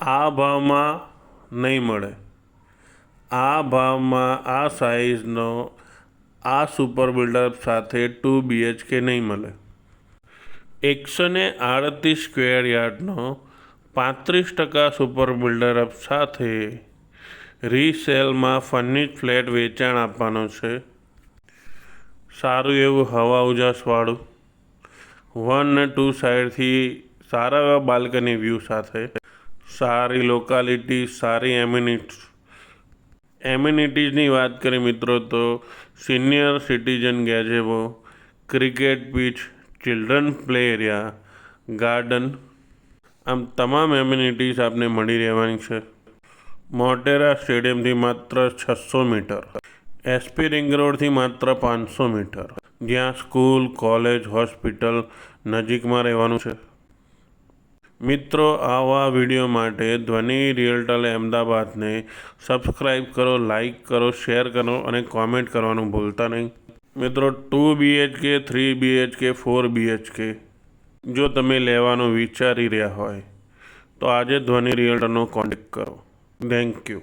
આ ભાવમાં નહીં મળે. આ ભાવમાં આ સાઇઝનો આ સુપર બિલ્ડઅપ સાથે ટુ બીએચકે નહીં મળે. એકસો ને આડત્રીસ સ્ક્વેર યાર્ડનો પાંત્રીસ ટકા સુપર બિલ્ડરઅપ સાથે રીસેલમાં ફર્નિશ ફ્લેટ વેચાણ આપવાનો છે. સારું એવું હવા ઉજાસવાળું. વન ને ટુ સાઈડથી સારા એવા બાલ્કની વ્યૂ સાથે. સારી લોકાલિટી સારી એમ્યુનિટી એમ્યુનિટીઝની વાત કરીએ મિત્રો તો senior citizen gazebo cricket pitch children play area garden આમ તમામ એમ્યુનિટીઝ આપને મળી રહેવાની છે. મોટેરા સ્ટેડિયમથી માત્ર છસો મીટર એસપી રિંગ રોડથી માત્ર પાંચસો મીટર, જ્યાં સ્કૂલ કોલેજ હોસ્પિટલ નજીકમાં રહેવાનું છે. મિત્રો, આવા વીડિયો માટે ધ્વનિ રિયલ્ટલ અમદાવાદને સબસ્ક્રાઈબ કરો લાઇક કરો શેર કરો અને કોમેન્ટ કરવાનું ભૂલતા નહીં. મિત્રો two BHK three BHK four BHK જો તમે લેવાનું વિચારી રહ્યા હોય, તો આજે ધ્વનિ રિયલ્ટરનો કોન્ટેક્ટ કરો. Thank you